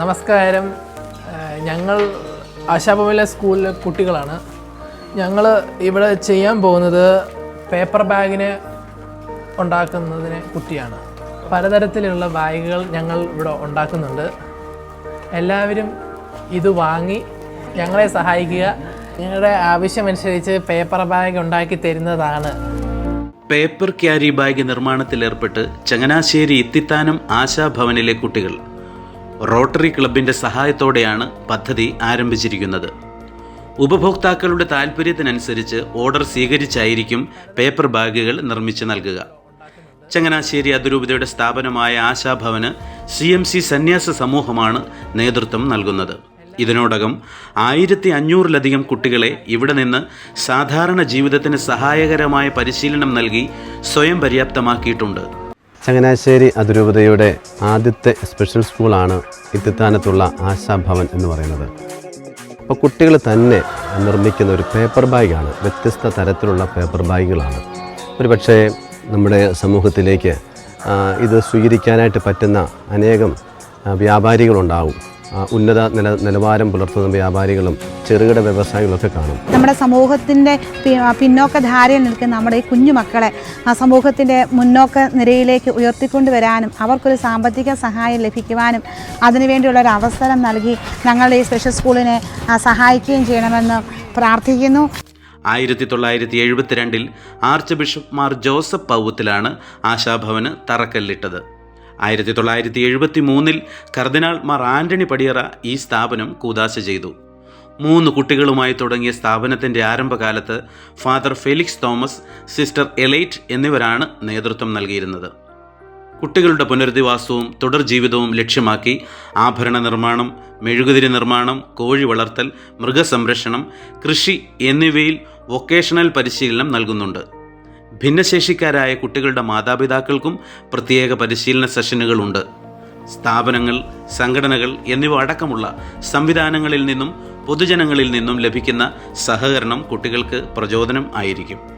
നമസ്കാരം. ഞങ്ങൾ ആശാഭവനിലെ സ്കൂളിലെ കുട്ടികളാണ്. ഞങ്ങൾ ഇവിടെ ചെയ്യാൻ പോകുന്നത് പേപ്പർ ബാഗിനെ ഉണ്ടാക്കുന്നതിനെ കുട്ടിയാണ്. പലതരത്തിലുള്ള ബാഗുകൾ ഞങ്ങൾ ഇവിടെ ഉണ്ടാക്കുന്നുണ്ട്. എല്ലാവരും ഇത് വാങ്ങി ഞങ്ങളെ സഹായിക്കുക. ഞങ്ങളുടെ ആവശ്യമനുസരിച്ച് പേപ്പർ ബാഗ് ഉണ്ടാക്കി തരുന്നതാണ്. പേപ്പർ ക്യാരി ബാഗ് നിർമ്മാണത്തിലേർപ്പെട്ട് ചങ്ങനാശ്ശേരി ഇത്തിത്താനം ആശാഭവനിലെ കുട്ടികൾ റോട്ടറി ക്ലബിന്റെ സഹായത്തോടെയാണ് പദ്ധതി ആരംഭിച്ചിരിക്കുന്നത്. ഉപഭോക്താക്കളുടെ താൽപ്പര്യത്തിനനുസരിച്ച് ഓർഡർ സ്വീകരിച്ചായിരിക്കും പേപ്പർ ബാഗുകൾ നിർമ്മിച്ചു നൽകുക. ചങ്ങനാശ്ശേരി അതിരൂപതയുടെ സ്ഥാപനമായ ആശാഭവന് സി എം സി സന്യാസ സമൂഹമാണ് നേതൃത്വം നൽകുന്നത്. ഇതിനോടകം ആയിരത്തി അഞ്ഞൂറിലധികം കുട്ടികളെ ഇവിടെ നിന്ന് സാധാരണ ജീവിതത്തിന് സഹായകരമായ പരിശീലനം നൽകി സ്വയം പര്യാപ്തമാക്കിയിട്ടുണ്ട്. ചങ്ങനാശ്ശേരി അതിരൂപതയുടെ ആദ്യത്തെ സ്പെഷ്യൽ സ്കൂളാണ് ഇത്തിത്താനത്തുള്ള ആശാഭവൻ എന്ന് പറയുന്നത്. അപ്പോൾ കുട്ടികൾ തന്നെ നിർമ്മിക്കുന്ന ഒരു പേപ്പർ ബാഗാണ് വ്യത്യസ്ത തരത്തിലുള്ള പേപ്പർ ബാഗുകളാണ് ഒരു പക്ഷേ നമ്മുടെ സമൂഹത്തിലേക്ക് ഇത് സ്വീകരിക്കാനായിട്ട് പറ്റുന്ന അനേകം വ്യാപാരികളുണ്ടാവും. ഉന്നത നില നിലവാരം പുലർത്തുന്ന വ്യാപാരികളും ചെറുകിട വ്യവസായികളൊക്കെ കാണും. നമ്മുടെ സമൂഹത്തിന്റെ പിന്നോക്ക ധാരയിൽ നിൽക്കുന്ന നമ്മുടെ ഈ കുഞ്ഞു മക്കളെ ആ സമൂഹത്തിന്റെ മുന്നോക്ക നിരയിലേക്ക് ഉയർത്തിക്കൊണ്ടുവരാനും അവർക്കൊരു സാമ്പത്തിക സഹായം ലഭിക്കുവാനും അതിനുവേണ്ടിയുള്ള ഒരു അവസരം നൽകി ഞങ്ങളുടെ ഈ സ്പെഷ്യൽ സ്കൂളിനെ സഹായിക്കുകയും ചെയ്യണമെന്ന് പ്രാർത്ഥിക്കുന്നു. ആയിരത്തി തൊള്ളായിരത്തി എഴുപത്തിരണ്ടിൽ ആർച്ച് ബിഷപ്പ് മാർ ജോസഫ് പൗവത്തിലാണ് ആശാഭവന് തറക്കല്ലിട്ടത്. ആയിരത്തി തൊള്ളായിരത്തി എഴുപത്തി മൂന്നിൽ കർദിനാൾ മാർ ആന്റണി പടിയറ ഈ സ്ഥാപനം കൂതാശ ചെയ്തു. മൂന്ന് കുട്ടികളുമായി തുടങ്ങിയ സ്ഥാപനത്തിന്റെ ആരംഭകാലത്ത് father Felix Thomas sister Elite എന്നിവരാണ് നേതൃത്വം നൽകിയിരുന്നത്. കുട്ടികളുടെ പുനരധിവാസവും തുടർ ജീവിതവും ലക്ഷ്യമാക്കി ആഭരണ നിർമ്മാണം മെഴുകുതിരി നിർമ്മാണം കോഴി വളർത്തൽ മൃഗസംരക്ഷണം കൃഷി എന്നിവയിൽ വൊക്കേഷണൽ പരിശീലനം നൽകുന്നുണ്ട്. ഭിന്നശേഷിക്കാരായ കുട്ടികളുടെ മാതാപിതാക്കൾക്കും പ്രത്യേക പരിശീലന സെഷനുകളുണ്ട്. സ്ഥാപനങ്ങൾ സംഘടനകൾ എന്നിവ അടക്കമുള്ള സംവിധാനങ്ങളിൽ നിന്നും പൊതുജനങ്ങളിൽ നിന്നും ലഭിക്കുന്ന സഹകരണം കുട്ടികൾക്ക് പ്രചോദനം ആയിരിക്കും.